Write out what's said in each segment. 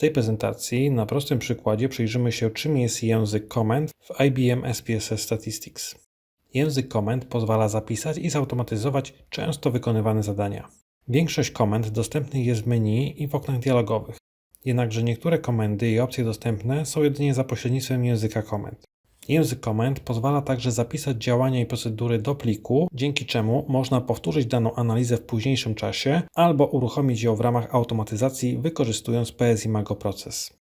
tej prezentacji na prostym przykładzie przyjrzymy się, czym jest język komend w IBM SPSS Statistics. Język komend pozwala zapisać i zautomatyzować często wykonywane zadania. Większość komend dostępnych jest w menu i w oknach dialogowych. Jednakże niektóre komendy i opcje dostępne są jedynie za pośrednictwem języka komend. Język komend pozwala także zapisać działania i procedury do pliku, dzięki czemu można powtórzyć daną analizę w późniejszym czasie albo uruchomić ją w ramach automatyzacji wykorzystując PS Imago Proces.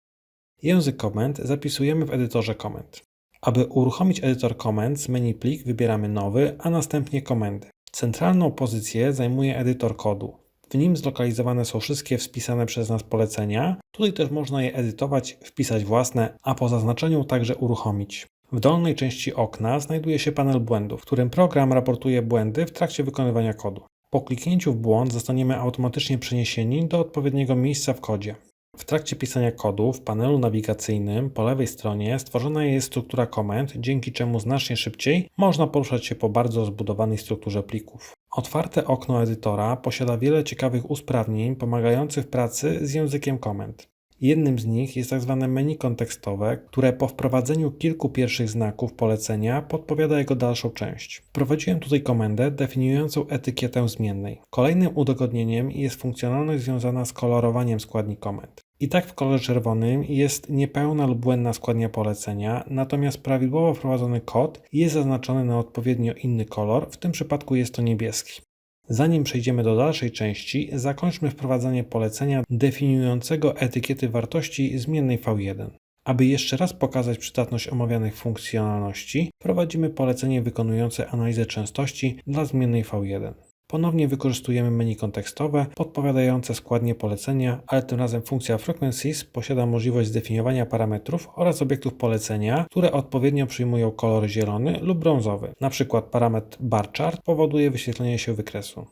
Język komend zapisujemy w edytorze komend. Aby uruchomić edytor komend z menu plik wybieramy nowy, a następnie komendy. Centralną pozycję zajmuje edytor kodu. W nim zlokalizowane są wszystkie wpisane przez nas polecenia. Tutaj też można je edytować, wpisać własne, a po zaznaczeniu także uruchomić. W dolnej części okna znajduje się panel błędów, w którym program raportuje błędy w trakcie wykonywania kodu. Po kliknięciu w błąd zostaniemy automatycznie przeniesieni do odpowiedniego miejsca w kodzie. W trakcie pisania kodu w panelu nawigacyjnym po lewej stronie stworzona jest struktura komend, dzięki czemu znacznie szybciej można poruszać się po bardzo zbudowanej strukturze plików. Otwarte okno edytora posiada wiele ciekawych usprawnień pomagających w pracy z językiem komend. Jednym z nich jest tzw. menu kontekstowe, które po wprowadzeniu kilku pierwszych znaków polecenia podpowiada jego dalszą część. Wprowadziłem tutaj komendę definiującą etykietę zmiennej. Kolejnym udogodnieniem jest funkcjonalność związana z kolorowaniem składni komend. I tak w kolorze czerwonym jest niepełna lub błędna składnia polecenia, natomiast prawidłowo wprowadzony kod jest zaznaczony na odpowiednio inny kolor, w tym przypadku jest to niebieski. Zanim przejdziemy do dalszej części, zakończmy wprowadzanie polecenia definiującego etykiety wartości zmiennej V1. Aby jeszcze raz pokazać przydatność omawianych funkcjonalności, wprowadzimy polecenie wykonujące analizę częstości dla zmiennej V1. Ponownie wykorzystujemy menu kontekstowe podpowiadające składnie polecenia, ale tym razem funkcja frequencies posiada możliwość zdefiniowania parametrów oraz obiektów polecenia, które odpowiednio przyjmują kolor zielony lub brązowy. Na przykład parametr barchart powoduje wyświetlenie się wykresu.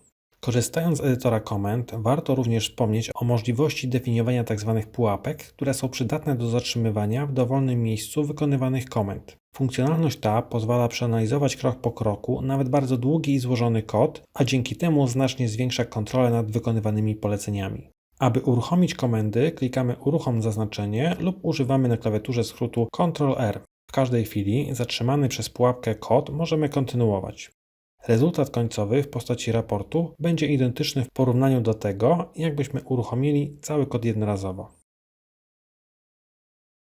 Korzystając z edytora komend, warto również wspomnieć o możliwości definiowania tzw. pułapek, które są przydatne do zatrzymywania w dowolnym miejscu wykonywanych komend. Funkcjonalność ta pozwala przeanalizować krok po kroku nawet bardzo długi i złożony kod, a dzięki temu znacznie zwiększa kontrolę nad wykonywanymi poleceniami. Aby uruchomić komendy, klikamy Uruchom zaznaczenie lub używamy na klawiaturze skrótu Ctrl-R. W każdej chwili zatrzymany przez pułapkę kod możemy kontynuować. Rezultat końcowy w postaci raportu będzie identyczny w porównaniu do tego, jakbyśmy uruchomili cały kod jednorazowo.